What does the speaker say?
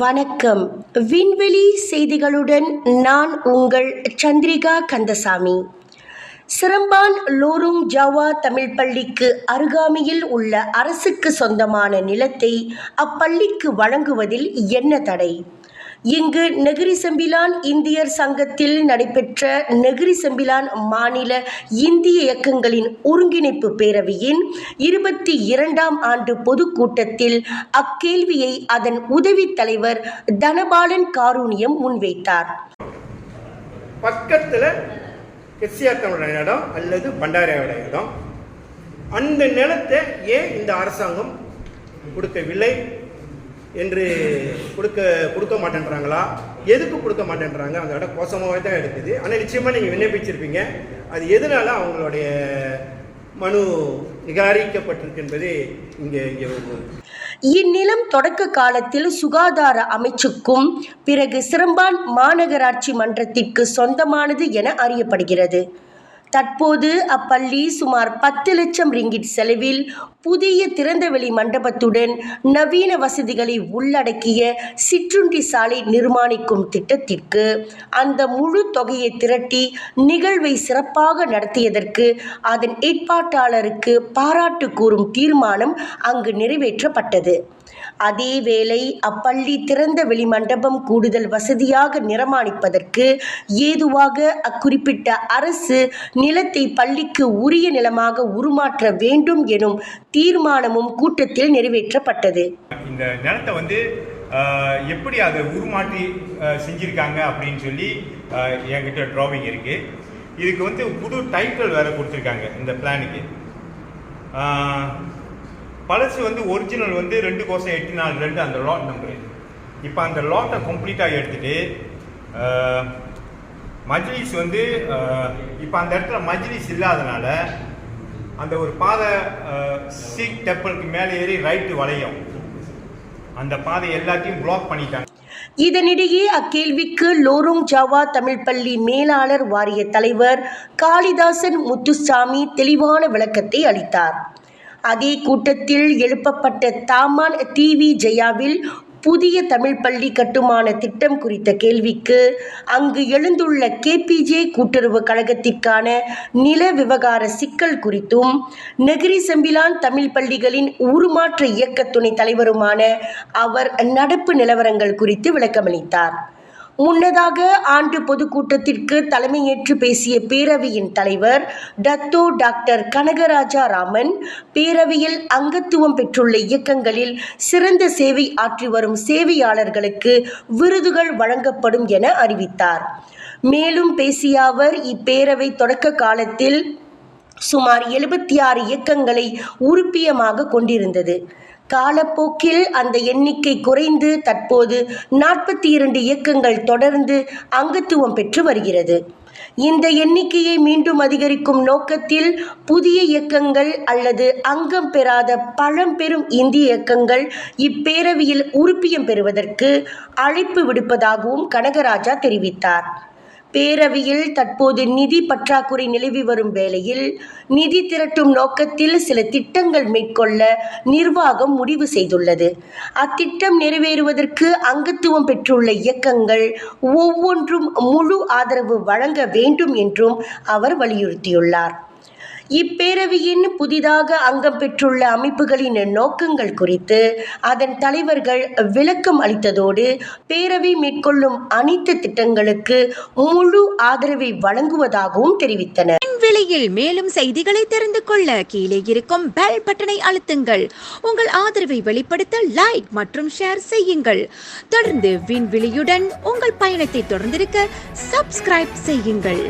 வணக்கம். விண்வெளி செய்திகளுடன் நான் உங்கள் சந்திரிகா கந்தசாமி. சிரம்பான் லோரும் ஜாவா தமிழ் பள்ளிக்கு அருகாமையில் உள்ள அரசுக்கு சொந்தமான நிலத்தை அப்பள்ளிக்கு வழங்குவதில் என்ன தடை? இங்கு நெகிரி செம்பிலான் இந்தியர் சங்கத்தில் நடைபெற்ற நெகிரி செம்பிலான் மாநில இந்திய இயக்கங்களின் ஒருங்கிணைப்பு பேரவையின் இருபத்தி இரண்டாம் ஆண்டு பொதுக்கூட்டத்தில் அக்கேள்வியை அதன் உதவித் தலைவர் தனபாலன் காரூணியம் முன்வைத்தார். பக்கத்தில் இடம் அல்லது பண்டாரியாவோட இடம். அந்த நிலத்தை ஏன் இந்த அரசாங்கம் கொடுக்கவில்லை? என்று கொடுக்க கொடுக்க மாட்டேன்றாங்களா? எதுக்கு கொடுக்க மாட்டேன்றாங்க? அந்த இடம் கோசமாகவே தான் இருக்குது ஆனால் நிச்சயமாக நீங்கள் விண்ணப்பிச்சிருப்பீங்க. அது எதனால அவங்களுடைய மனு நிகாரிக்கப்பட்டிருக்கு என்பது இங்கே இங்கே இந்நிலம் தொடக்க காலத்தில் சுகாதார அமைச்சுக்கும் பிறகு சிறம்பான் மாநகராட்சி மன்றத்திற்கு சொந்தமானது என அறியப்படுகிறது. தற்போது அப்பள்ளி சுமார் பத்து லட்சம் ரிங்கிட் செலவில் புதிய திறந்தவெளி மண்டபத்துடன் நவீன வசதிகளை உள்ளடக்கிய சிற்றுண்டி சாலை நிர்மாணிக்கும் திட்டத்திற்கு அந்த முழு தொகையை திரட்டி நிகழ்வை சிறப்பாக நடத்தியதற்கு அதன் ஏற்பாட்டாளருக்கு பாராட்டு கூறும் தீர்மானம் அங்கு நிறைவேற்றப்பட்டது. அதேவேளை அப்பள்ளி திறந்த வெளி மண்டபம் கூடுதல் வசதியாக நிரமாணிப்பதற்கு ஏதுவாக அக்குறிப்பிட்ட அரசு நிலத்தை பள்ளிக்கு உரிய நிலமாக உருமாற்ற வேண்டும் எனும் தீர்மானமும் கூட்டத்தில் நிறைவேற்றப்பட்டது. இந்த நிலத்தை வந்து எப்படி அதை உருமாற்றி செஞ்சுருக்காங்க செஞ்சிருக்காங்க அப்படின்னு சொல்லி என்கிட்ட டிராவிங் இருக்கு. இதுக்கு வந்து புது டைட்டில் வேற கொடுத்துருக்காங்க இந்த பிளானுக்கு பழசு வந்து ஒரிஜினல் வந்து ரெண்டு கோசம் எட்டு நாலு ரெண்டு அந்த லாட் நம்பரு இப்போ அந்த லாட்டை கம்ப்ளீட்டாக எடுத்துட்டு மஜ்லிஸ் வந்து இப்போ அந்த இடத்துல மஜ்லிஸ் இல்லாதனால அந்த ஒரு பாதை சீக் டெம்பிளுக்கு மேலே ஏறி ரைட்டு வளையும். அந்த பாதை எல்லாத்தையும் பிளாக் பண்ணிட்டாங்க. இதனிடையே அக்கேள்விக்கு லோரோங் ஜாவா தமிழ் பள்ளி மேலாளர் வாரிய தலைவர் காளிதாசன் முத்துசாமி தெளிவான விளக்கத்தை அளித்தார். அதே கூட்டத்தில் எழுப்பப்பட்ட தாமான் டிவி ஜெயாவில் புதிய தமிழ் பள்ளி கட்டுமான திட்டம் குறித்த கேள்விக்கு அங்கு எழுந்துள்ள கேபிஜே கூட்டுறவு கழகத்திற்கான நில விவகார சிக்கல் குறித்தும் நெகிரி செம்பிலான் தமிழ் பள்ளிகளின் உருமாற்ற இயக்க துணைத் தலைவருமான அவர் நடப்பு நிலவரங்கள் குறித்து விளக்கமளித்தார். முன்னதாக ஆண்டு பொதுக்கூட்டத்திற்கு தலைமையேற்று பேசிய பேரவையின் தலைவர் டத்தோ டாக்டர் கனகராஜா ராமன் பேரவையில் அங்கத்துவம் பெற்றுள்ள இயக்கங்களில் சிறந்த சேவை ஆற்றி வரும் சேவையாளர்களுக்கு விருதுகள் வழங்கப்படும் என அறிவித்தார். மேலும் பேசிய அவர் இப்பேரவை தொடக்க காலத்தில் சுமார் எழுபத்தி ஆறு இயக்கங்களை உறுப்பியமாக கொண்டிருந்தது. காலப்போக்கில் அந்த எண்ணிக்கை குறைந்து தற்போது நாற்பத்தி இரண்டு இயக்கங்கள் தொடர்ந்து அங்கத்துவம் பெற்று வருகிறது. இந்த எண்ணிக்கையை மீண்டும் அதிகரிக்கும் நோக்கத்தில் புதிய இயக்கங்கள் அல்லது அங்கம் பெறாத பழம்பெரும் இந்திய இயக்கங்கள் இப்பேரவையில் உறுப்பியம் பெறுவதற்கு அழைப்பு விடுப்பதாகவும் கனகராஜா தெரிவித்தார். பேரவையில் தற்போது நிதி பற்றாக்குறை நிலவி வரும் வேளையில் நிதி திரட்டும் நோக்கத்தில் சில திட்டங்கள் மேற்கொள்ள நிர்வாகம் முடிவு செய்துள்ளது. அத்திட்டம் நிறைவேறுவதற்கு அங்கத்துவம் பெற்றுள்ள இயக்கங்கள் ஒவ்வொன்றும் முழு ஆதரவு வழங்க வேண்டும் என்றும் அவர் வலியுறுத்தியுள்ளார். இப்பேரவையின் புதிதாக அங்கம் பெற்றுள்ள அமைப்புகளின் நோக்கங்கள் குறித்து அதன் தலைவர்கள் விளக்கம் அளித்ததோடு பேரவை மேற்கொள்ளும் அனைத்து திட்டங்களுக்கு முழு ஆதரவை வழங்குவதாகவும் தெரிவித்தனர். விலையில் மேலும் செய்திகளை தெரிந்து கொள்ள கீழே இருக்கும் பெல் பட்டனை அழுத்துங்கள். உங்கள் ஆதரவை வெளிப்படுத்த லைக் மற்றும் ஷேர் செய்யுங்கள். தொடர்ந்து விண்வெளியுடன் உங்கள் பயணத்தை தொடர்ந்திருக்க சப்ஸ்கிரைப் செய்யுங்கள்.